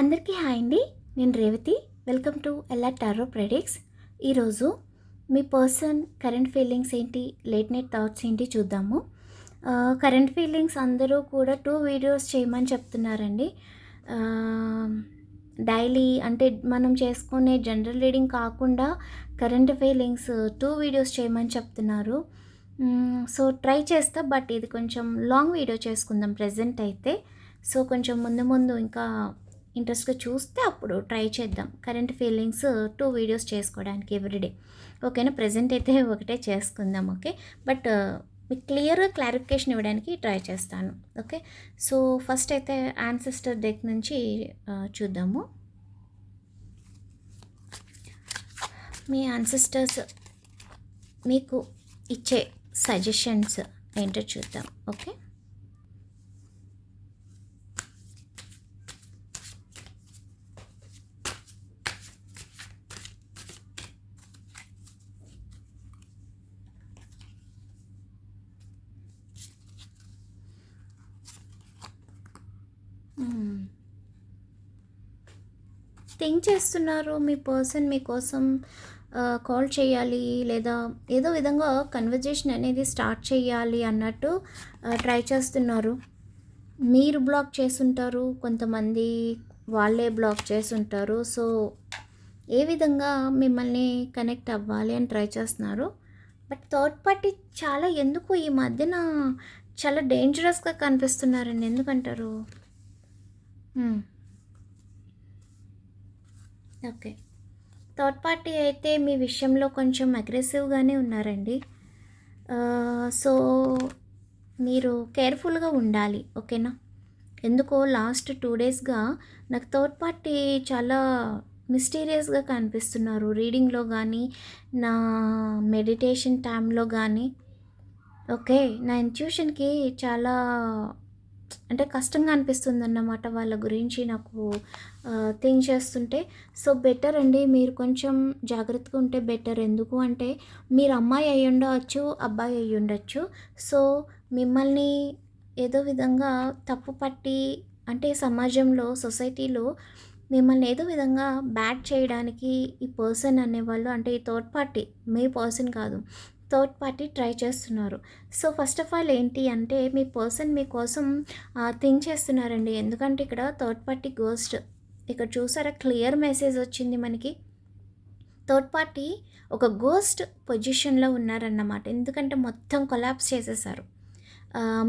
అందరికీ హాయ్ అండి. నేను Revathi. Welcome to Ella tarot predicts. ఈరోజు మీ పర్సన్ కరెంట్ ఫీలింగ్స్ ఏంటి లేట్ నైట్ థాట్స్ ఏంటి చూద్దాము. కరెంట్ ఫీలింగ్స్ అందరూ కూడా టూ వీడియోస్ చేయమని చెప్తున్నారండి. డైలీ అంటే మనం చేసుకునే జనరల్ రీడింగ్ కాకుండా కరెంట్ ఫీలింగ్స్ టూ వీడియోస్ చేయమని చెప్తున్నారు. సో ట్రై చేస్తా బట్ ఇది కొంచెం లాంగ్ వీడియో చేసుకుందాం ప్రజెంట్ అయితే. సో కొంచెం ముందు ముందు ఇంకా ఇంట్రెస్ట్గా చూస్తే అప్పుడు ట్రై చేద్దాం. కరెంట్ ఫీలింగ్స్ టూ వీడియోస్ చేసుకోవడానికి ఎవ్రీడే ఓకేనా? ప్రజెంట్ అయితే ఒకటే చేసుకుందాం ఓకే? బట్ మీకు క్లియర్గా క్లారిఫికేషన్ ఇవ్వడానికి ట్రై చేస్తాను ఓకే? సో ఫస్ట్ అయితే యాన్సిస్టర్ డెక్ నుంచి చూద్దాము. మీ యాన్సిస్టర్స్ మీకు ఇచ్చే సజెషన్స్ ఏంటో చూద్దాం ఓకే? థింక్ చేస్తున్నారు? మీ పర్సన్ మీకోసం కాల్ చేయాలి లేదా ఏదో విధంగా కన్వర్జేషన్ అనేది స్టార్ట్ చేయాలి అన్నట్టు ట్రై చేస్తున్నారు. మీరు బ్లాక్ చేసుంటారు కొంతమంది వాళ్ళే బ్లాక్ చేసుంటారు సో ఏ విధంగా మిమ్మల్ని కనెక్ట్ అవ్వాలి అని ట్రై చేస్తున్నారు? బట్ థర్డ్ పార్టీ చాలా ఎందుకు ఈ మధ్యన చాలా డేంజరస్గా కనిపిస్తున్నారండి. ఎందుకంటారు? Hmm. ఓకే. థర్డ్ పార్టీ అయితే మీ విషయంలో కొంచెం అగ్రెసివ్గానే ఉన్నారండి. సో మీరు కేర్ఫుల్గా ఉండాలి ఓకేనా? ఎందుకో లాస్ట్ టూ డేస్గా నాకు థర్డ్ పార్టీ చాలా మిస్టీరియస్గా కనిపిస్తున్నారు. రీడింగ్లో కానీ నా మెడిటేషన్ టైంలో కానీ ఓకే నా ఇంట్యూషన్కి చాలా అంటే కష్టంగా అనిపిస్తుంది అన్నమాట వాళ్ళ గురించి నాకు థింక్ చేస్తుంటే సో బెటర్ అండి. మీరు కొంచెం జాగ్రత్తగా ఉంటే బెటర్. ఎందుకు అంటే మీరు అమ్మాయి అయి ఉండవచ్చు అబ్బాయి అయి ఉండొచ్చు. సో మిమ్మల్ని ఏదో విధంగా తప్పు పట్టి అంటే సమాజంలో సొసైటీలో మిమ్మల్ని ఏదో విధంగా బ్యాడ్ చేయడానికి ఈ పర్సన్ అనేవాళ్ళు అంటే ఈ థర్డ్ పార్టీ మీ పర్సన్ కాదు. థర్డ్ పార్టీ ట్రై చేస్తున్నారు. సో ఫస్ట్ ఆఫ్ ఆల్ ఏంటి అంటే మీ పర్సన్ మీకోసం థింక్ చేస్తున్నారండి. ఎందుకంటే ఇక్కడ థర్డ్ పార్టీ గోస్ట్ ఇక్కడ చూసారా? క్లియర్ మెసేజ్ వచ్చింది మనకి. థర్డ్ పార్టీ ఒక గోస్ట్ పొజిషన్లో ఉన్నారన్నమాట. ఎందుకంటే మొత్తం కొలాప్స్ చేసేసారు.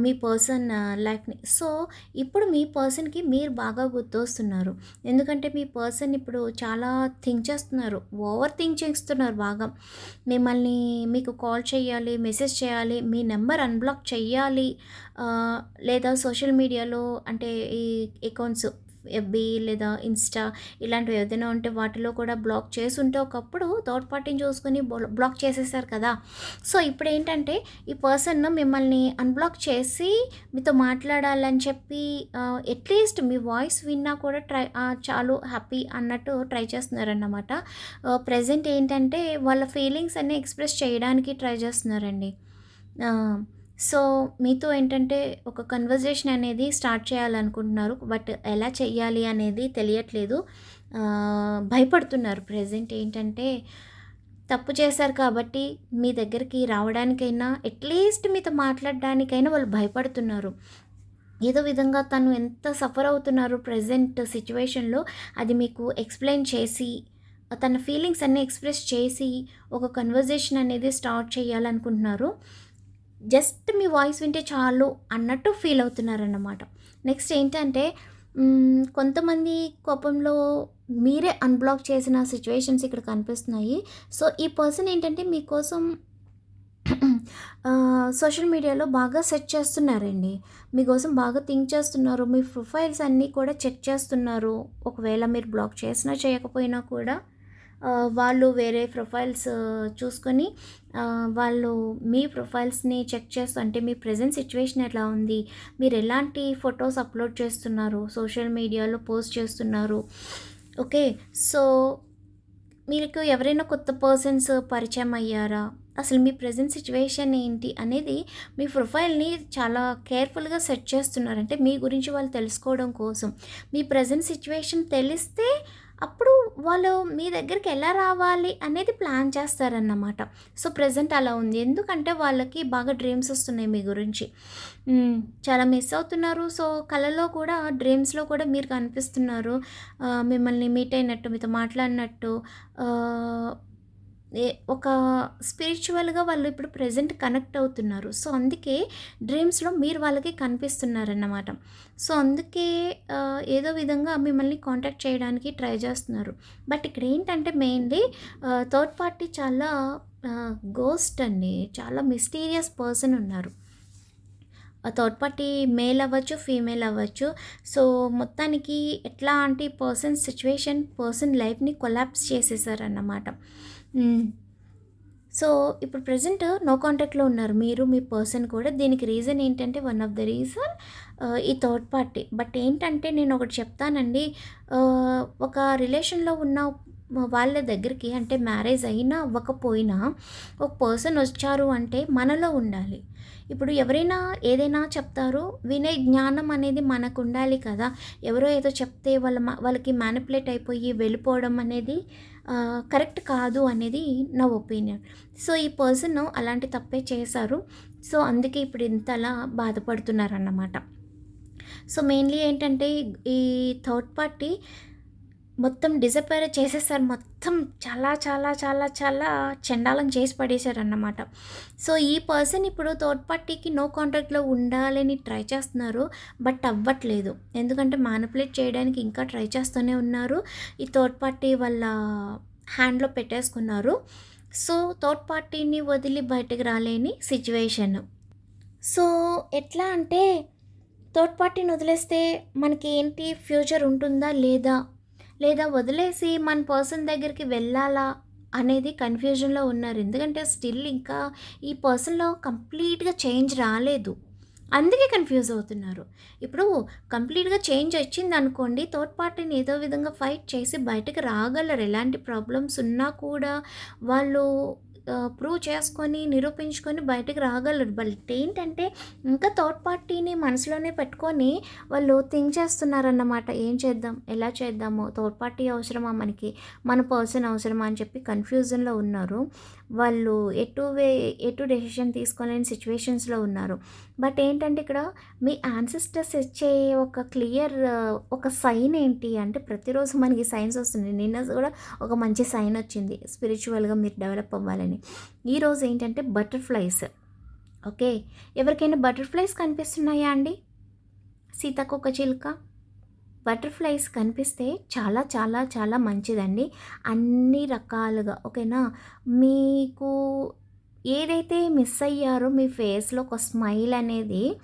మీ పర్సన్ లైఫ్ని. సో ఇప్పుడు మీ పర్సన్కి మీరు బాగా గుర్తొస్తున్నారు. ఎందుకంటే మీ పర్సన్ ఇప్పుడు చాలా థింక్ చేస్తున్నారు. ఓవర్ థింక్ చేస్తున్నారు బాగా. మిమ్మల్ని మీకు కాల్ చేయాలి మెసేజ్ చేయాలి మీ నెంబర్ అన్బ్లాక్ చేయాలి. లేదా సోషల్ మీడియాలో అంటే ఈ అకౌంట్స్ ఎఫ్బి లేదా ఇన్స్టా ఇలాంటివి ఏదైనా ఉంటే వాటిలో కూడా బ్లాక్ చేసి ఉంటే ఒకప్పుడు థర్డ్ పార్టీని చూసుకొని బ్లాక్ చేసేసారు కదా. సో ఇప్పుడు ఏంటంటే ఈ పర్సన్ మిమ్మల్ని అన్బ్లాక్ చేసి మీతో మాట్లాడాలని చెప్పి అట్లీస్ట్ మీ వాయిస్ విన్నా కూడా ట్రై చాలు హ్యాపీ అన్నట్టు ట్రై చేస్తున్నారన్నమాట. ప్రజెంట్ ఏంటంటే వాళ్ళ ఫీలింగ్స్ అన్నీ ఎక్స్ప్రెస్ చేయడానికి ట్రై చేస్తున్నారండి. సో మీతో ఏంటంటే ఒక కన్వర్జేషన్ అనేది స్టార్ట్ చేయాలనుకుంటున్నారు బట్ ఎలా చెయ్యాలి అనేది తెలియట్లేదు. భయపడుతున్నారు. ప్రజెంట్ ఏంటంటే తప్పు చేశారు కాబట్టి మీ దగ్గరికి రావడానికైనా అట్లీస్ట్ మీతో మాట్లాడడానికైనా వాళ్ళు భయపడుతున్నారు. ఏదో విధంగా తను ఎంత సఫర్ అవుతున్నారు ప్రజెంట్ సిచ్యువేషన్లో అది మీకు ఎక్స్ప్లెయిన్ చేసి తన ఫీలింగ్స్ అన్నీ ఎక్స్ప్రెస్ చేసి ఒక కన్వర్జేషన్ అనేది స్టార్ట్ చేయాలనుకుంటున్నారు. జస్ట్ మీ వాయిస్ వింటే చాలు అన్నట్టు ఫీల్ అవుతున్నారన్నమాట. నెక్స్ట్ ఏంటంటే కొంతమంది కోపంలో మీరే అన్బ్లాక్ చేసిన సిచ్యువేషన్స్ ఇక్కడ కనిపిస్తున్నాయి. సో ఈ పర్సన్ ఏంటంటే మీకోసం సోషల్ మీడియాలో బాగా సెర్చ్ చేస్తున్నారండి. మీకోసం బాగా థింక్ చేస్తున్నారు. మీ ప్రొఫైల్స్ అన్నీ కూడా చెక్ చేస్తున్నారు. ఒకవేళ మీరు బ్లాక్ చేసినా చేయకపోయినా కూడా. వాళ్ళు వేరే ప్రొఫైల్స్ చూసుకొని వాళ్ళు మీ ప్రొఫైల్స్ని చెక్ చేస్తూ అంటే మీ ప్రజెంట్ సిచ్యువేషన్ ఎలా ఉంది? మీరు ఎలాంటి ఫొటోస్ అప్లోడ్ చేస్తున్నారు? సోషల్ మీడియాలో పోస్ట్ చేస్తున్నారు? ఓకే సో మీకు ఎవరైనా కొత్త పర్సన్స్ పరిచయం అయ్యారా? అసలు మీ ప్రజెంట్ సిచ్యువేషన్ ఏంటి అనేది మీ ప్రొఫైల్ని చాలా కేర్ఫుల్గా సెట్ చేస్తున్నారు. అంటే మీ గురించి వాళ్ళు తెలుసుకోవడం కోసం. మీ ప్రజెంట్ సిచ్యువేషన్ తెలిస్తే అప్పుడు వాళ్ళు మీ దగ్గరికి ఎలా రావాలి అనేది ప్లాన్ చేస్తారన్నమాట. సో ప్రజెంట్ అలా ఉంది. ఎందుకంటే వాళ్ళకి బాగా డ్రీమ్స్ వస్తున్నాయి మీ గురించి. చాలా మిస్ అవుతున్నారు. సో కళలో కూడా డ్రీమ్స్లో కూడా మీరు కనిపిస్తున్నారు. మిమ్మల్ని మీట్ అయినట్టు మీతో మాట్లాడినట్టు. ఒక స్పిరిచువల్గా వాళ్ళు ఇప్పుడు ప్రజెంట్ కనెక్ట్ అవుతున్నారు. సో అందుకే డ్రీమ్స్లో మీరు వాళ్ళకి కనిపిస్తున్నారన్నమాట. సో అందుకే ఏదో విధంగా మిమ్మల్ని కాంటాక్ట్ చేయడానికి ట్రై చేస్తున్నారు. బట్ ఇక్కడ ఏంటంటే మెయిన్లీ థర్డ్ పార్టీ చాలా గోస్ట్ అండి. చాలా మిస్టీరియస్ పర్సన్ ఉన్నారు. థర్డ్ పార్టీ మేల్ అవ్వచ్చు ఫీమేల్ అవ్వచ్చు. సో మొత్తానికి ఎట్లాంటి పర్సన్ సిచ్యువేషన్ పర్సన్ లైఫ్ని కొలాప్స్ చేసేసారన్నమాట. Hmm. సో ఇప్పుడు ప్రజెంట్ నో కాంటాక్ట్లో ఉన్నారు. మీరు మీ పర్సన్ కూడా దీనికి రీజన్ ఏంటంటే వన్ ఆఫ్ ద రీజన్ ఈ థర్డ్ పార్టీ బట్ ఏంటంటే నేను ఒకటి చెప్తానండి. Uh, ఒక రిలేషన్లో ఉన్న వాళ్ళ దగ్గరికి అంటే మ్యారేజ్ అయినా అవ్వకపోయినా ఒక పర్సన్ వచ్చారు అంటే మనలో ఉండాలి. ఇప్పుడు ఎవరైనా ఏదైనా చెప్తారో వినే జ్ఞానం అనేది మనకు ఉండాలి కదా. ఎవరో ఏదో చెప్తే వాళ్ళ వాళ్ళకి మ్యానిపులేట్ అయిపోయి వెళ్ళిపోవడం అనేది కరెక్ట్ కాదు అనేది నా ఒపీనియన్. సో ఈ పర్సన్ అలాంటి తప్పే చేశారు. సో అందుకే ఇప్పుడు ఇంతలా బాధపడుతున్నారు అన్నమాట సో మెయిన్లీ ఏంటంటే ఈ థర్డ్ పార్టీ మొత్తం డిసపేర్ చేసేసారు. మొత్తం చాలా చాలా చాలా చాలా చండాలం చేసి పడేశారు అన్నమాట సో ఈ పర్సన్ ఇప్పుడు థర్డ్ పార్టీకి నో కాంటాక్ట్లో ఉండాలని ట్రై చేస్తున్నారు. బట్ అవ్వట్లేదు. ఎందుకంటే మానిపులేట్ చేయడానికి ఇంకా ట్రై చేస్తూనే ఉన్నారు. ఈ థర్డ్ పార్టీ వాళ్ళ హ్యాండ్లో పెట్టేసుకున్నారు. సో థర్డ్ పార్టీని వదిలి బయటకు రాలేని సిచ్యువేషన్ సో ఎట్లా అంటే థర్డ్ పార్టీని వదిలేస్తే మనకి ఏంటి? ఫ్యూచర్ ఉంటుందా? లేదా? లేదా వదిలేసి మన పర్సన్ దగ్గరికి వెళ్ళాలా అనేది కన్ఫ్యూజన్లో ఉన్నారు. ఎందుకంటే స్టిల్ ఇంకా ఈ పర్సన్లో కంప్లీట్గా చేంజ్ రాలేదు. అందుకే కన్ఫ్యూజ్ అవుతున్నారు. ఇప్పుడు కంప్లీట్గా చేంజ్ వచ్చింది అనుకోండి థర్డ్ పార్టీని ఏదో విధంగా ఫైట్ చేసి బయటకు రాగలరు. ఎలాంటి ప్రాబ్లమ్స్ ఉన్నా కూడా వాళ్ళు ప్రూవ్ చేసుకొని నిరూపించుకొని బయటకు రాగలరు. బట్ ఏంటంటే ఇంకా థర్డ్ పార్టీని మనసులోనే పెట్టుకొని వాళ్ళు థింక్ చేస్తున్నారన్నమాట. ఏం చేద్దాం? ఎలా చేద్దాము? థర్డ్ పార్టీ అవసరమా మనకి? మన పర్సన్ అవసరమా అని చెప్పి కన్ఫ్యూజన్లో ఉన్నారు. వాళ్ళు ఎటు వే ఎటు డెసిషన్ తీసుకోలేని సిచ్యువేషన్స్లో ఉన్నారు. బట్ ఏంటంటే ఇక్కడ మీ యాన్సిస్టర్స్ ఇచ్చే ఒక క్లియర్ ఒక సైన్ ఏంటి? అంటే ప్రతిరోజు మనకి సైన్స్ వస్తుంది నిన్న కూడా ఒక మంచి సైన్ వచ్చింది. స్పిరిచువల్గా మీరు డెవలప్ అవ్వాలని. ఈరోజు ఏంటంటే బటర్ఫ్లైస్. ఓకే? ఎవరికైనా బటర్ఫ్లైస్ కనిపిస్తున్నాయా అండి? సీతాకొక చిలుక. బటర్ఫ్లైస్ కనిపిస్తే చాలా చాలా చాలా మంచిదండి. అన్ని రకాలుగా ఓకేనా? మీకు ఏదైతే మిస్ అయ్యారో మీ ఫేస్లో ఒక స్మైల్ అనేది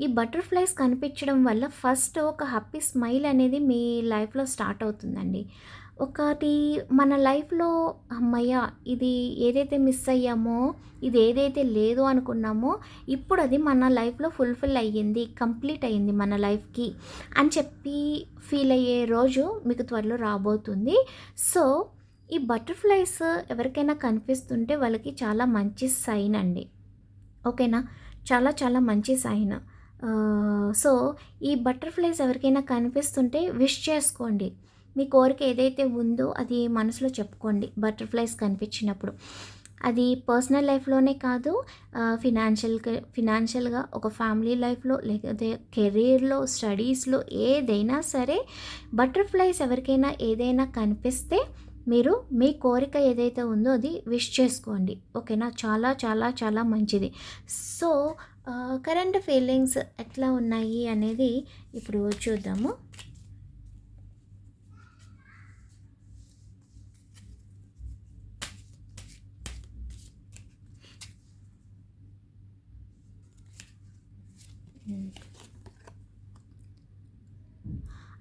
ఈ బటర్ఫ్లైస్ కనిపించడం వల్ల ఫస్ట్ ఒక హ్యాపీ స్మైల్ అనేది మీ లైఫ్లో స్టార్ట్ అవుతుందండి. ఒకటి మన లైఫ్లో అమ్మయ్య ఇది ఏదైతే మిస్ అయ్యామో ఇది ఏదైతే లేదు అనుకున్నామో ఇప్పుడు అది మన లైఫ్లో ఫుల్ఫిల్ అయ్యింది కంప్లీట్ అయ్యింది మన లైఫ్కి అని చెప్పి ఫీల్ అయ్యే రోజు మీకు త్వరలో రాబోతుంది. సో ఈ బటర్ఫ్లైస్ ఎవరికైనా కనిపిస్తుంటే వాళ్ళకి చాలా మంచి సైన్ అండి. ఓకేనా? చాలా చాలా మంచి సైన్. సో ఈ బటర్ఫ్లైస్ ఎవరికైనా కనిపిస్తుంటే విష్ చేసుకోండి. మీ కోరిక ఏదైతే ఉందో అది మనసులో చెప్పుకోండి. బటర్ఫ్లైస్ కనిపించినప్పుడు. అది పర్సనల్ లైఫ్లోనే కాదు ఫినాన్షియల్ ఫినాన్షియల్గా ఒక ఫ్యామిలీ లైఫ్లో లేకపోతే కెరీర్లో స్టడీస్లో ఏదైనా సరే బటర్ఫ్లైస్ ఎవరికైనా ఏదైనా కనిపిస్తే మీరు మీ కోరిక ఏదైతే ఉందో అది విష్ చేసుకోండి. ఓకేనా? చాలా చాలా చాలా మంచిది. సో కరెంట్ ఫీలింగ్స్ ఎట్లా ఉన్నాయి అనేది ఇప్పుడు చూద్దాము.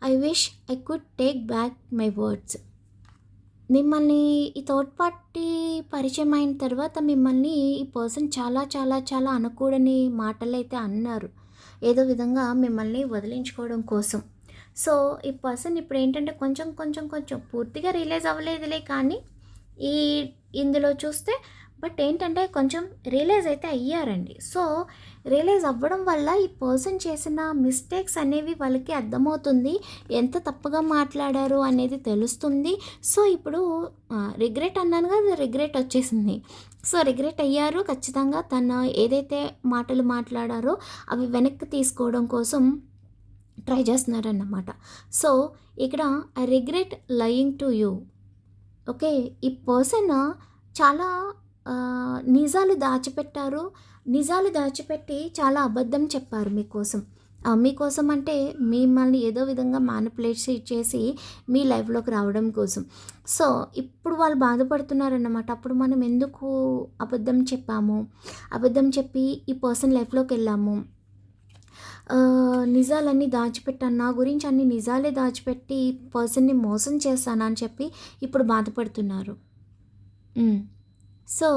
I wish I could take back my words మిమ్మల్ని ఈ థర్డ్ పార్టీ పరిచయం అయిన తర్వాత మిమ్మల్ని ఈ పర్సన్ చాలా చాలా చాలా అనకూడని మాటలు అయితే అన్నారు. ఏదో విధంగా మిమ్మల్ని వదిలించుకోవడం కోసం. సో ఈ పర్సన్ ఇప్పుడు ఏంటంటే కొంచెం కొంచెం కొంచెం పూర్తిగా రిలీజ్ అవ్వలేదులే కానీ ఈ ఇందులో చూస్తే బట్ ఏంటంటే కొంచెం రియలైజ్ అయితే అయ్యారండి. సో రియలైజ్ అవ్వడం వల్ల ఈ పర్సన్ చేసిన మిస్టేక్స్ అనేవి వాళ్ళకి అర్థమవుతుంది. ఎంత తప్పుగా మాట్లాడారు అనేది తెలుస్తుంది. సో ఇప్పుడు రిగ్రెట్ అన్నాను కదా రిగ్రెట్ వచ్చేసింది. సో రిగ్రెట్ అయ్యారు. ఖచ్చితంగా తను ఏదైతే మాటలు మాట్లాడారో అవి వెనక్కి తీసుకోవడం కోసం ట్రై చేస్తున్నారన్నమాట. సో ఇక్కడ I regret lying to you. Okay ఈ పర్సన్ చాలా నిజాలు దాచిపెట్టారు. నిజాలు దాచిపెట్టి చాలా అబద్ధం చెప్పారు మీకోసం. మీకోసం అంటే మిమ్మల్ని ఏదో విధంగా మ్యానిపులేట్ చేసి మీ లైఫ్లోకి రావడం కోసం. సో ఇప్పుడు వాళ్ళు బాధపడుతున్నారన్నమాట. అప్పుడు మనం ఎందుకు అబద్ధం చెప్పాము? అబద్ధం చెప్పి ఈ పర్సన్ లైఫ్లోకి వెళ్ళాము? నిజాలన్నీ దాచిపెట్టాను. నా గురించి అన్ని నిజాలే దాచిపెట్టి ఈ పర్సన్ని మోసం చేస్తాను అని చెప్పి ఇప్పుడు బాధపడుతున్నారు. సో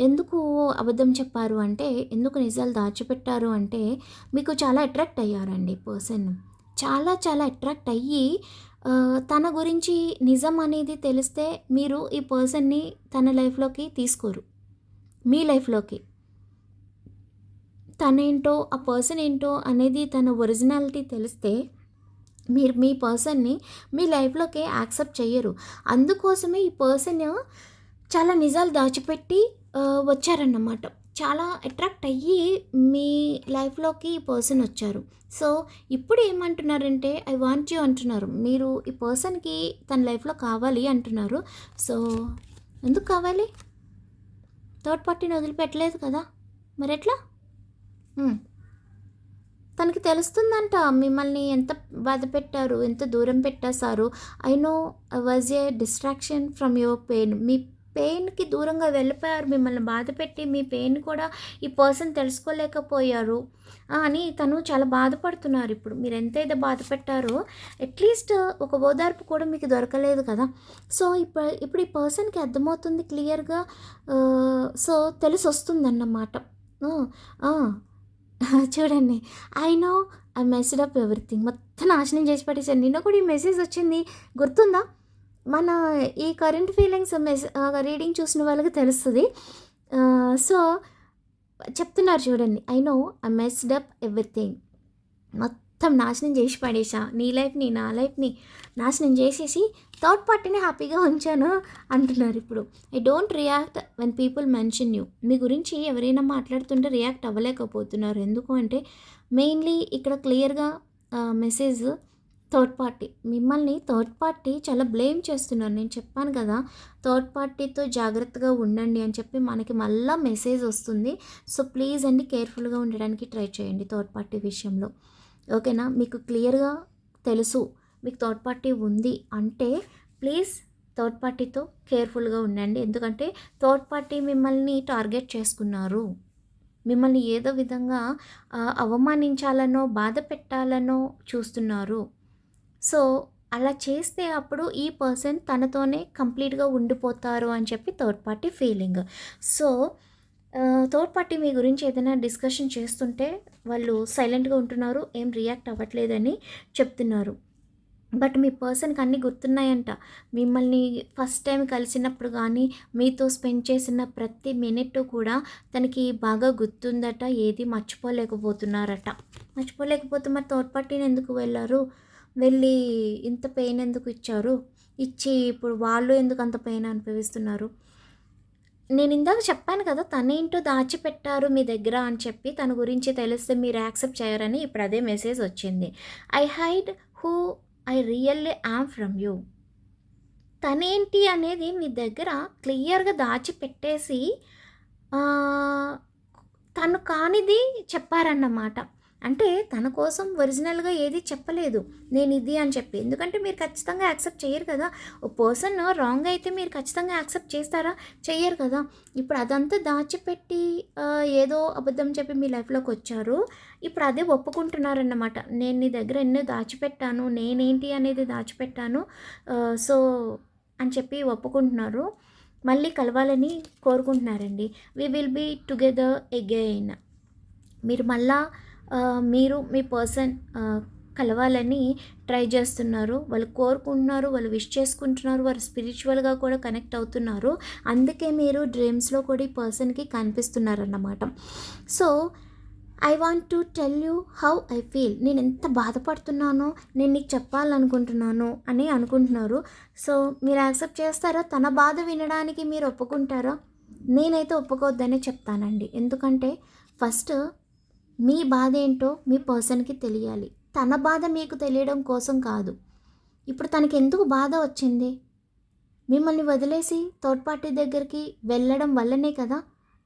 ఎందుకు అబద్ధం చెప్పారు అంటే ఎందుకు నిజాలు దాచిపెట్టారు అంటే మీకు చాలా అట్రాక్ట్ అయ్యారండి పర్సన్. చాలా చాలా అట్రాక్ట్ అయ్యి తన గురించి నిజం అనేది తెలిస్తే మీరు ఈ పర్సన్ని తన లైఫ్లోకి తీసుకోరు. మీ లైఫ్లోకి. తనేంటో ఆ పర్సన్ ఏంటో అనేది తన ఒరిజినాలిటీ తెలిస్తే మీరు మీ పర్సన్ని మీ లైఫ్లోకి యాక్సెప్ట్ చేయరు అందుకోసమే ఈ పర్సన్ చాలా నిజాలు దాచిపెట్టి వచ్చారన్నమాట. చాలా అట్రాక్ట్ అయ్యి మీ లైఫ్లోకి ఈ పర్సన్ వచ్చారు. సో ఇప్పుడు ఏమంటున్నారంటే ఐ వాంట్ యూ అంటున్నారు. మీరు ఈ పర్సన్కి తన లైఫ్లో కావాలి అంటున్నారు. సో ఎందుకు కావాలి? థర్డ్ పార్టీని వదిలిపెట్టలేదు కదా? మరి ఎట్లా తనకి తెలుస్తుందంట మిమ్మల్ని ఎంత బాధ పెట్టారు ఎంత దూరం పెట్టేశారు. I know was a distraction from your pain. మీ పెయిన్కి దూరంగా వెళ్ళిపోయారు. మిమ్మల్ని బాధ పెట్టి మీ పెయిన్ కూడా ఈ పర్సన్ తెలుసుకోలేకపోయారు. అని తను చాలా బాధపడుతున్నారు. ఇప్పుడు మీరు ఎంతైతే బాధ పెట్టారో అట్లీస్ట్ ఒక ఓదార్పు కూడా మీకు దొరకలేదు కదా. సో ఇప్పుడు ఇప్పుడు ఈ పర్సన్కి అర్థమవుతుంది క్లియర్గా సో తెలిసి వస్తుంది అన్నమాట చూడండి. I know I messed up everything. మొత్తం నాశనం చేసి పట్టేసాను నిన్న కూడా ఈ మెసేజ్ వచ్చింది. గుర్తుందా? మన ఈ కరెంట్ ఫీలింగ్స్ మెస్ రీడింగ్ చూసిన వాళ్ళకి తెలుస్తుంది. సో చెప్తున్నారు చూడండి. I know I messed up everything మొత్తం నాశనం చేసి పడేసా. నీ లైఫ్ని నా లైఫ్ని నాశనం చేసేసి థర్డ్ పార్టీని హ్యాపీగా ఉంచాను అంటున్నారు ఇప్పుడు. I don't react when people mention you మీ గురించి ఎవరైనా మాట్లాడుతుంటే రియాక్ట్ అవ్వలేకపోతున్నారు. ఎందుకు అంటే మెయిన్లీ ఇక్కడ క్లియర్గా మెసేజ్ థర్డ్ పార్టీ. మిమ్మల్ని థర్డ్ పార్టీ చాలా బ్లేమ్ చేస్తున్నారు. నేను చెప్పాను కదా థర్డ్ పార్టీతో జాగ్రత్తగా ఉండండి అని చెప్పి మనకి మళ్ళీ మెసేజ్ వస్తుంది. సో ప్లీజ్ అండి కేర్ఫుల్గా ఉండడానికి ట్రై చేయండి థర్డ్ పార్టీ విషయంలో. ఓకేనా? మీకు క్లియర్గా తెలుసు మీకు థర్డ్ పార్టీ ఉంది అంటే ప్లీజ్ థర్డ్ పార్టీతో కేర్ఫుల్గా ఉండండి. ఎందుకంటే థర్డ్ పార్టీ మిమ్మల్ని టార్గెట్ చేసుకున్నారు. మిమ్మల్ని ఏదో విధంగా అవమానించాలనో బాధ పెట్టాలనో చూస్తున్నారు. సో అలా చేస్తే అప్పుడు ఈ పర్సన్ తనతోనే కంప్లీట్గా ఉండిపోతారు అని చెప్పి third party feeling. So third party మీ గురించి ఏదైనా డిస్కషన్ చేస్తుంటే వాళ్ళు సైలెంట్గా ఉంటున్నారు ఏం రియాక్ట్ అవ్వట్లేదని చెప్తున్నారు. బట్ మీ పర్సన్కి అన్నీ గుర్తున్నాయంట. మిమ్మల్ని ఫస్ట్ టైం కలిసినప్పుడు కానీ మీతో స్పెండ్ చేసిన ప్రతి మినిట్ కూడా తనకి బాగా గుర్తుందట ఏది మర్చిపోలేకపోతున్నారట. మర్చిపోలేకపోతే మరి థర్డ్ పార్టీని ఎందుకు వెళ్ళారు? వెళ్ళి ఇంత పెయిన్ ఎందుకు ఇచ్చారు? ఇచ్చి ఇప్పుడు వాళ్ళు ఎందుకు అంత పెయిన్ అనుభవిస్తున్నారు? నేను ఇందాక చెప్పాను కదా తనేంటో దాచిపెట్టారు మీ దగ్గర అని చెప్పి తన గురించి తెలిస్తే మీరు యాక్సెప్ట్ చేయరని ఇప్పుడు అదే మెసేజ్ వచ్చింది. I hide who I really am from you తనేంటి అనేది మీ దగ్గర క్లియర్గా దాచిపెట్టేసి తను కానిది చెప్పారన్నమాట. అంటే తన కోసం ఒరిజినల్గా ఏది చెప్పలేదు. నేను ఇది అని చెప్పి. ఎందుకంటే మీరు ఖచ్చితంగా యాక్సెప్ట్ చేయరు కదా. ఓ పర్సన్ రాంగ్ అయితే మీరు ఖచ్చితంగా యాక్సెప్ట్ చేస్తారా? చెయ్యరు కదా. ఇప్పుడు అదంతా దాచిపెట్టి ఏదో అబద్ధం చెప్పి మీ లైఫ్లోకి వచ్చారు. ఇప్పుడు అదే ఒప్పుకుంటున్నారన్నమాట. నేను నీ దగ్గర ఎన్నో దాచిపెట్టాను. నేనేంటి అనేది దాచిపెట్టాను. సో అని చెప్పి ఒప్పుకుంటున్నారు. మళ్ళీ కలవాలని కోరుకుంటున్నారండి. We will be together again మీరు మళ్ళా మీరు మీ పర్సన్ కలవాలని ట్రై చేస్తున్నారు. వాళ్ళు కోరుకుంటున్నారు వాళ్ళు విష్ చేసుకుంటున్నారు వారు స్పిరిచువల్గా కూడా కనెక్ట్ అవుతున్నారు. అందుకే మీరు డ్రీమ్స్లో కూడా ఈ పర్సన్కి కనిపిస్తున్నారన్నమాట. So I want to tell you how I feel. నేను ఎంత బాధపడుతున్నానో నేను నీకు చెప్పాలనుకుంటున్నాను అని అనుకుంటున్నారు. సో మీరు యాక్సెప్ట్ చేస్తారా? తన బాధ వినడానికి మీరు ఒప్పుకుంటారా? నేనైతే ఒప్పుకోవద్దనే చెప్తానండి. ఎందుకంటే ఫస్ట్ మీ బాధ ఏంటో మీ పర్సన్కి తెలియాలి. తన బాధ మీకు తెలియడం కోసం కాదు. ఇప్పుడు తనకి ఎందుకు బాధ వచ్చింది? మిమ్మల్ని వదిలేసి థర్డ్ పార్టీ దగ్గరికి వెళ్ళడం వల్లనే కదా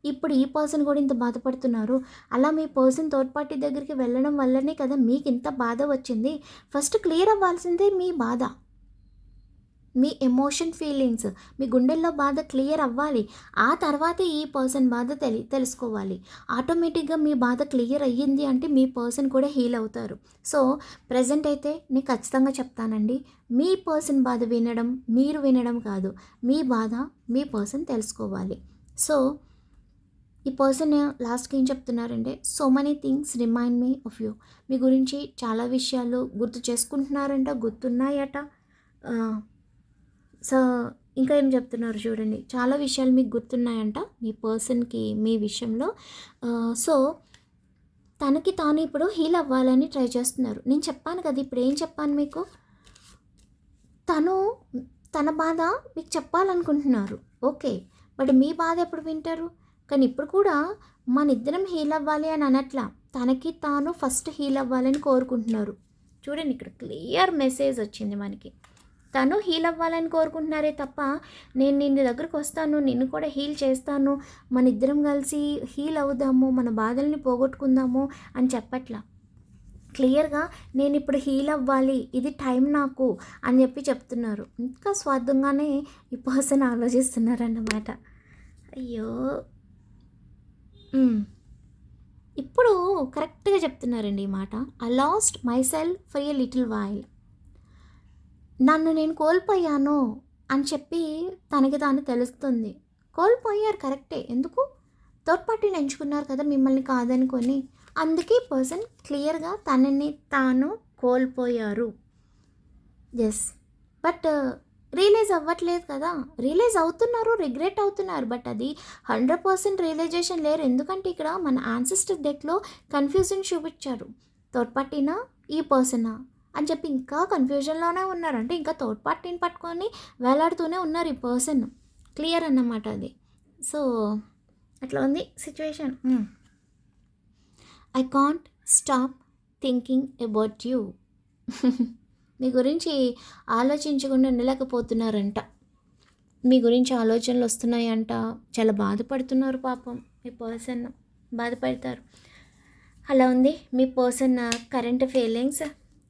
ఇప్పుడు ఈ పర్సన్ కూడా ఇంత బాధపడుతున్నారు. అలా మీ పర్సన్ థర్డ్ పార్టీ దగ్గరికి వెళ్ళడం వల్లనే కదా మీకు ఇంత బాధ వచ్చింది. ఫస్ట్ క్లియర్ అవ్వాల్సిందే మీ బాధ. మీ ఎమోషన్ ఫీలింగ్స్ మీ గుండెల్లో బాధ క్లియర్ అవ్వాలి. ఆ తర్వాతే ఈ పర్సన్ బాధ తెలి తెలుసుకోవాలి. ఆటోమేటిక్గా మీ బాధ క్లియర్ అయ్యింది అంటే మీ పర్సన్ కూడా హీల్ అవుతారు. సో ప్రజెంట్ అయితే నేను ఖచ్చితంగా చెప్తానండి. మీ పర్సన్ బాధ వినడం మీరు వినడం కాదు. మీ బాధ మీ పర్సన్ తెలుసుకోవాలి. సో ఈ పర్సన్ లాస్ట్కి ఏం చెప్తున్నారంటే so many things remind me of you. మీ గురించి చాలా విషయాలు గుర్తు చేసుకుంటున్నారంట గుర్తున్నాయట. సో ఇంకా ఏం చెప్తున్నారు చూడండి. చాలా విషయాలు మీకు గుర్తున్నాయంట మీ పర్సన్కి మీ విషయంలో. సో తనకి తాను ఇప్పుడు హీల్ అవ్వాలని ట్రై చేస్తున్నారు. నేను చెప్పాను కదా ఇప్పుడు ఏం చెప్పాను మీకు? తను తన బాధ మీకు చెప్పాలనుకుంటున్నారు. ఓకే. బట్ మీ బాధ ఎప్పుడు వింటారు? కానీ ఇప్పుడు కూడా మన ఇద్దరం హీల్ అవ్వాలి అని అనట్లా. తనకి తాను ఫస్ట్ హీల్ అవ్వాలని కోరుకుంటున్నారు. చూడండి ఇక్కడ క్లియర్ మెసేజ్ వచ్చింది మనకి. తను హీల్ అవ్వాలని కోరుకుంటున్నారే తప్ప నేను నిన్ను దగ్గరకు వస్తాను నిన్ను కూడా హీల్ చేస్తాను మన ఇద్దరం కలిసి హీల్ అవుదాము మన బాధల్ని పోగొట్టుకుందాము అని చెప్పట్లా. క్లియర్గా నేను ఇప్పుడు హీల్ అవ్వాలి ఇది టైం నాకు అని చెప్పి చెప్తున్నారు. ఇంకా స్వార్థంగానే ఈ పర్సన్ ఆలోచిస్తున్నారన్నమాట. అయ్యో. ఇప్పుడు కరెక్ట్గా చెప్తున్నారండి ఈ మాట. I lost myself for a little while నన్ను నేను కోల్పోయాను అని చెప్పి తనకి తాను తెలుస్తుంది. కోల్పోయారు కరెక్టే. ఎందుకు? తోడ్పాటిని ఎంచుకున్నారు కదా మిమ్మల్ని కాదనుకొని. అందుకే పర్సన్ క్లియర్గా తనని తాను కోల్పోయారు. ఎస్ బట్ రియలైజ్ అవ్వట్లేదు కదా. రియలైజ్ అవుతున్నారు రిగ్రెట్ అవుతున్నారు. బట్ అది హండ్రెడ్ పర్సెంట్ రియలైజేషన్ లేరు. ఎందుకంటే ఇక్కడ మన ఆన్సిస్టర్ డెక్లో కన్ఫ్యూజన్ చూపించారు. థర్డ్ పార్టీనా ఈ పర్సనా? అని చెప్పి ఇంకా కన్ఫ్యూజన్లోనే ఉన్నారు అంటే ఇంకా థర్డ్ పార్టీని పట్టుకొని వేలాడుతూనే ఉన్నారు ఈ పర్సన్ క్లియర్ అన్నమాట అది. సో అట్లా ఉంది situation I can't stop thinking about you మీ గురించి ఆలోచించకుండా ఉండలేకపోతున్నారంట. మీ గురించి ఆలోచనలు వస్తున్నాయంట. చాలా బాధపడుతున్నారు పాపం మీ పర్సన్ బాధపడతారు. అలా ఉంది. మీ person current feelings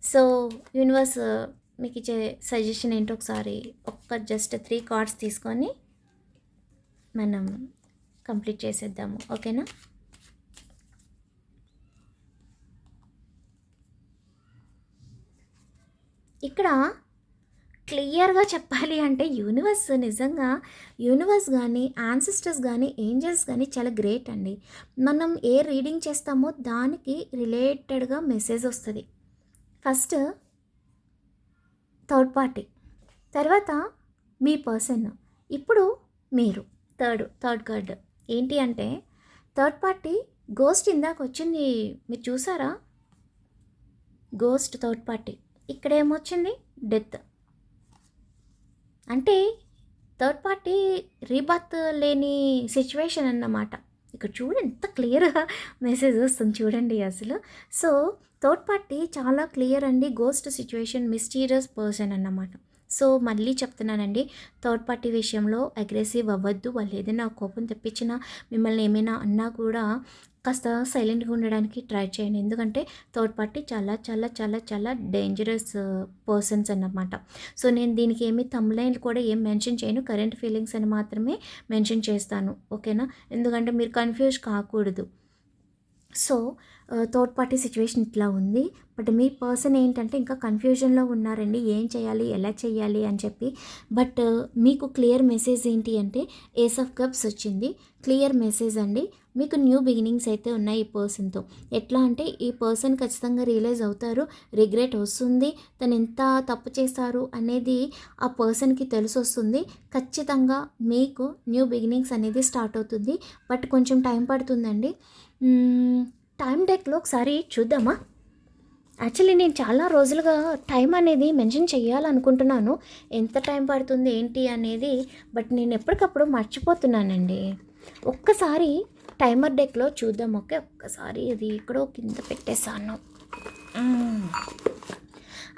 so universe మీకు ఇచ్చే సజెషన్ ఏంటో ఒకసారి ఒక్క జస్ట్ త్రీ కార్డ్స్ తీసుకొని మనం కంప్లీట్ చేసేద్దాము. ఓకేనా? ఇక్కడ క్లియర్గా చెప్పాలి అంటే యూనివర్స్ నిజంగా యూనివర్స్ కానీ యాన్సిస్టర్స్ కానీ ఏంజల్స్ కానీ చాలా గ్రేట్ అండి. మనం ఏ రీడింగ్ చేస్తామో దానికి రిలేటెడ్గా మెసేజ్ వస్తుంది. First third party. తర్వాత మీ పర్సన్. ఇప్పుడు మీరు. థర్డ్ థర్డ్ కార్డ్ ఏంటి అంటే థర్డ్ పార్టీ గోస్ట్ ఇందాక వచ్చింది. మీరు చూసారా? Ghost third party. ఇక్కడ ఏమొచ్చింది? డెత్. అంటే థర్డ్ పార్టీ రీబర్త్ లేని సిచ్యువేషన్ అన్నమాట. ఇక్కడ చూడండి ఎంత క్లియర్గా మెసేజ్ వస్తుంది చూడండి అసలు. సో థర్డ్ పార్టీ చాలా క్లియర్ అండి గోస్ట్ సిచ్యువేషన్ మిస్టీరియస్ పర్సన్ అన్నమాట. సో మళ్ళీ చెప్తున్నానండి థర్డ్ పార్టీ విషయంలో అగ్రెసివ్ అవ్వద్దు వాళ్ళు ఏదైనా కోపం తెప్పించినా మిమ్మల్ని ఏమైనా అన్నా కూడా కాస్త సైలెంట్గా ఉండడానికి ట్రై చేయండి. ఎందుకంటే థర్డ్ పార్టీ చాలా చాలా చాలా చాలా డేంజరస్ పర్సన్స్ అన్నమాట. సో నేను దీనికి ఏమి తమ్లైన్ కూడా ఏం మెన్షన్ చేయను. కరెంట్ ఫీలింగ్స్ అని మాత్రమే మెన్షన్ చేస్తాను. ఓకేనా? ఎందుకంటే మీరు కన్ఫ్యూజ్ కాకూడదు. సో థర్డ్ పార్టీ సిచ్యువేషన్ ఇట్లా ఉంది. బట్ మీ పర్సన్ ఏంటంటే ఇంకా కన్ఫ్యూజన్లో ఉన్నారండి. ఏం చేయాలి? ఎలా చేయాలి? అని చెప్పి. బట్ మీకు క్లియర్ మెసేజ్ ఏంటి అంటే ఏస్ ఆఫ్ కప్స్ వచ్చింది. క్లియర్ మెసేజ్ అండి. మీకు న్యూ బిగినింగ్స్ అయితే ఉన్నాయి ఈ పర్సన్తో ఎట్లా అంటే ఈ పర్సన్ ఖచ్చితంగా రియలైజ్ అవుతారు. రిగ్రెట్ వస్తుంది. తను ఎంత తప్పు చేశారు అనేది ఆ పర్సన్కి తెలిసి వస్తుంది. ఖచ్చితంగా మీకు న్యూ బిగినింగ్స్ అనేది స్టార్ట్ అవుతుంది. బట్ కొంచెం టైం పడుతుందండి. టైం డెక్లో ఒకసారి చూద్దామా? యాక్చువల్లీ నేను చాలా రోజులుగా టైం అనేది మెన్షన్ చేయాలనుకుంటున్నాను. ఎంత టైం పడుతుంది ఏంటి అనేది బట్ నేను ఎప్పటికప్పుడు మర్చిపోతున్నానండి. ఒక్కసారి టైమర్ డెక్లో చూద్దాం ఓకే? ఒక్కసారి అది ఎక్కడో కింద పెట్టేశాను.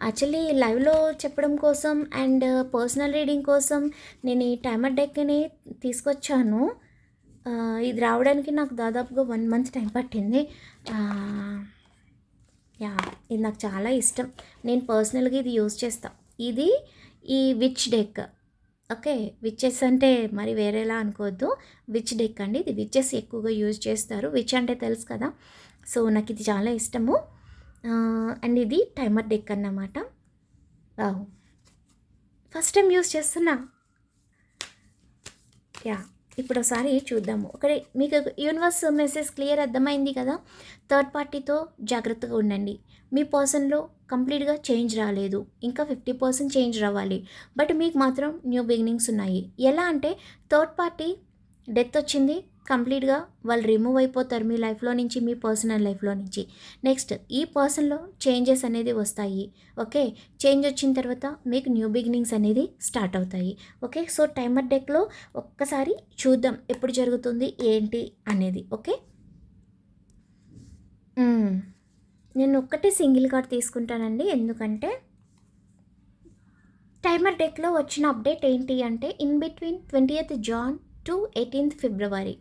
యాక్చువల్లీ లైవ్లో చెప్పడం కోసం అండ్ పర్సనల్ రీడింగ్ కోసం నేను ఈ టైమర్ డెక్ని తీసుకొచ్చాను. ఇది రావడానికి నాకు దాదాపుగా వన్ మంత్ టైం పట్టింది. యా ఇది నాకు చాలా ఇష్టం. నేను పర్సనల్గా ఇది యూజ్ చేస్తా. ఇది ఈ విచ్ డెక్. ఓకే విచెస్ అంటే మరి వేరేలా అనుకోవద్దు. విచ్ డెక్ అండి. ఇది విచెస్ ఎక్కువగా యూజ్ చేస్తారు. విచ్ అంటే తెలుసు కదా. సో నాకు ఇది చాలా ఇష్టము. అండ్ ఇది టైమర్ డెక్ అన్నమాట. ఫస్ట్ టైం యూజ్ చేస్తున్నా. యా. ఇప్పుడు ఒకసారి చూద్దాము. ఒకటి మీకు యూనివర్స్ మెసేజ్ క్లియర్ అర్థమైంది కదా? థర్డ్ పార్టీతో జాగ్రత్తగా ఉండండి. మీ పర్సన్లో కంప్లీట్గా చేంజ్ రాలేదు. ఇంకా ఫిఫ్టీ పర్సెంట్ చేంజ్ రావాలి. బట్ మీకు మాత్రం న్యూ బిగినింగ్స్ ఉన్నాయి. ఎలా అంటే థర్డ్ పార్టీ డెత్ వచ్చింది కంప్లీట్గా వాళ్ళు రిమూవ్ అయిపోతారు మీ లైఫ్లో నుంచి మీ పర్సనల్ లైఫ్లో నుంచి. నెక్స్ట్ ఈ పర్సన్లో చేంజెస్ అనేది వస్తాయి. ఓకే? చేంజ్ వచ్చిన తర్వాత మీకు న్యూ బిగినింగ్స్ అనేది స్టార్ట్ అవుతాయి. ఓకే? సో టైమర్ డెక్లో ఒక్కసారి చూద్దాం ఎప్పుడు జరుగుతుంది ఏంటి అనేది. ఓకే? నేను ఒక్కటే సింగిల్ కార్డ్ తీసుకుంటానండి. ఎందుకంటే టైమర్ డెక్లో వచ్చిన అప్డేట్ ఏంటి అంటే in between twentieth Jan to eighteenth February.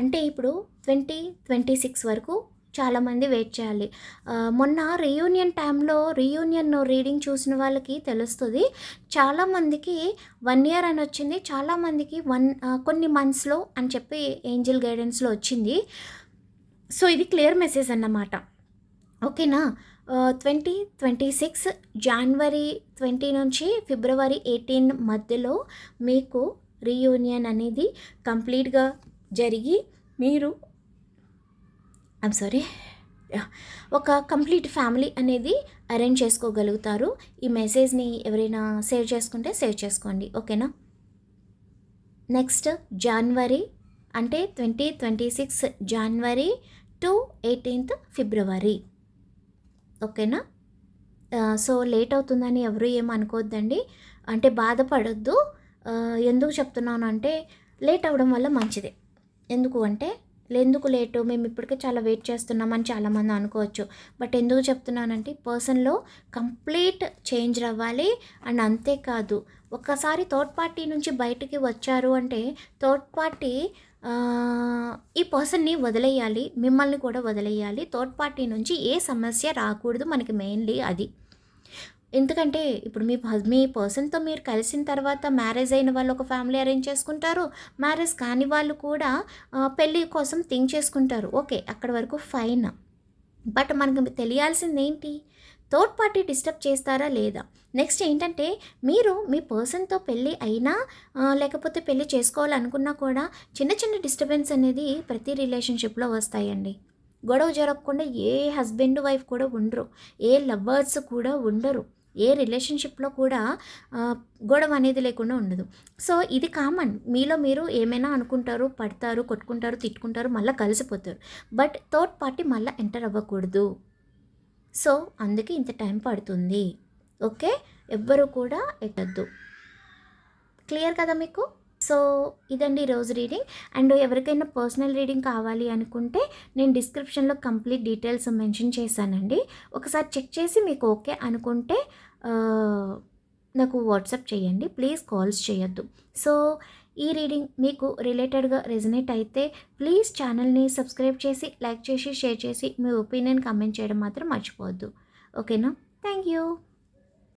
అంటే ఇప్పుడు ట్వంటీ ట్వంటీ సిక్స్ వరకు చాలామంది వెయిట్ చేయాలి. మొన్న రీయూనియన్ టైంలో రీయూనియన్ రీడింగ్ చూసిన వాళ్ళకి తెలుస్తుంది చాలామందికి వన్ ఇయర్ అని వచ్చింది చాలామందికి వన్ కొన్ని మంత్స్లో అని చెప్పి ఏంజల్ గైడెన్స్లో వచ్చింది. సో ఇది క్లియర్ మెసేజ్ అన్నమాట. ఓకేనా? Twenty twenty six January twenty నుంచి ఫిబ్రవరి ఎయిటీన్ మధ్యలో మీకు రీయూనియన్ అనేది కంప్లీట్గా జరిగి మీరు ఐమ్ సారీ ఒక కంప్లీట్ ఫ్యామిలీ అనేది అరేంజ్ చేసుకోగలుగుతారు. ఈ మెసేజ్ని ఎవరైనా సేవ్ చేసుకుంటే సేవ్ చేసుకోండి ఓకేనా? నెక్స్ట్ జనవరి అంటే twenty twenty six January to eighteenth February ఓకేనా? సో లేట్ అవుతుందని ఎవరు ఏమనుకోవద్దండి అనుకోవద్దండి అంటే బాధపడొద్దు. ఎందుకు చెప్తున్నాను అంటే లేట్ అవ్వడం వల్ల మంచిదే. ఎందుకు అంటే ఎందుకు లేటు మేము ఇప్పటికే చాలా వెయిట్ చేస్తున్నామని చాలామంది అనుకోవచ్చు. బట్ ఎందుకు చెప్తున్నానంటే పర్సన్లో కంప్లీట్ చేంజ్ అవ్వాలి అండ్ అంతేకాదు ఒక్కసారి థర్డ్ పార్టీ నుంచి బయటికి వచ్చారు అంటే థర్డ్ పార్టీ ఈ పర్సన్ని వదిలేయాలి మిమ్మల్ని కూడా వదిలేయాలి. థర్డ్ పార్టీ నుంచి ఏ సమస్య రాకూడదు మనకి మెయిన్లీ అది. ఎందుకంటే ఇప్పుడు మీ మీ పర్సన్తో మీరు కలిసిన తర్వాత మ్యారేజ్ అయిన వాళ్ళు ఒక ఫ్యామిలీ అరేంజ్ చేసుకుంటారు. మ్యారేజ్ కాని వాళ్ళు కూడా పెళ్ళి కోసం థింక్ చేసుకుంటారు. ఓకే అక్కడ వరకు ఫైన్. బట్ మనకు తెలియాల్సింది ఏంటి? థర్డ్ పార్టీ డిస్టర్బ్ చేస్తారా లేదా? నెక్స్ట్ ఏంటంటే మీరు మీ పర్సన్తో పెళ్ళి అయినా లేకపోతే పెళ్ళి చేసుకోవాలనుకున్నా కూడా చిన్న చిన్న డిస్టర్బెన్స్ అనేది ప్రతి రిలేషన్షిప్లో వస్తాయండి. గొడవ జరగకుండా ఏ హస్బెండ్ వైఫ్ కూడా ఉండరు. ఏ లవర్స్ కూడా ఉండరు. ఏ రిలేషన్షిప్లో కూడా గొడవ అనేది లేకుండా ఉండదు. సో ఇది కామన్ మీలో మీరు ఏమైనా అనుకుంటారు పడతారు కొట్టుకుంటారు తిట్టుకుంటారు మళ్ళీ కలిసిపోతారు. బట్ థర్డ్ పార్టీ మళ్ళీ ఎంటర్ అవ్వకూడదు. సో అందుకే ఇంత టైం పడుతుంది. ఓకే ఎవ్వరు కూడా ఎట్టద్దు. క్లియర్ కదా మీకు? సో ఇదండి రోజు రీడింగ్. అండ్ ఎవరికైనా పర్సనల్ రీడింగ్ కావాలి అనుకుంటే నేను డిస్క్రిప్షన్లో కంప్లీట్ డీటెయిల్స్ మెన్షన్ చేశానండి. ఒకసారి చెక్ చేసి మీకు ఓకే అనుకుంటే నాకు వాట్సాప్ చేయండి. ప్లీజ్ కాల్స్ చేయొద్దు. సో ఈ రీడింగ్ మీకు రిలేటెడ్గా రెజనేట్ అయితే ప్లీజ్ ఛానల్ని సబ్స్క్రైబ్ చేసి లైక్ చేసి షేర్ చేసి మీ ఒపీనియన్ కమెంట్ చేయడం మాత్రం మర్చిపోవద్దు. ఓకేనా? Thank you.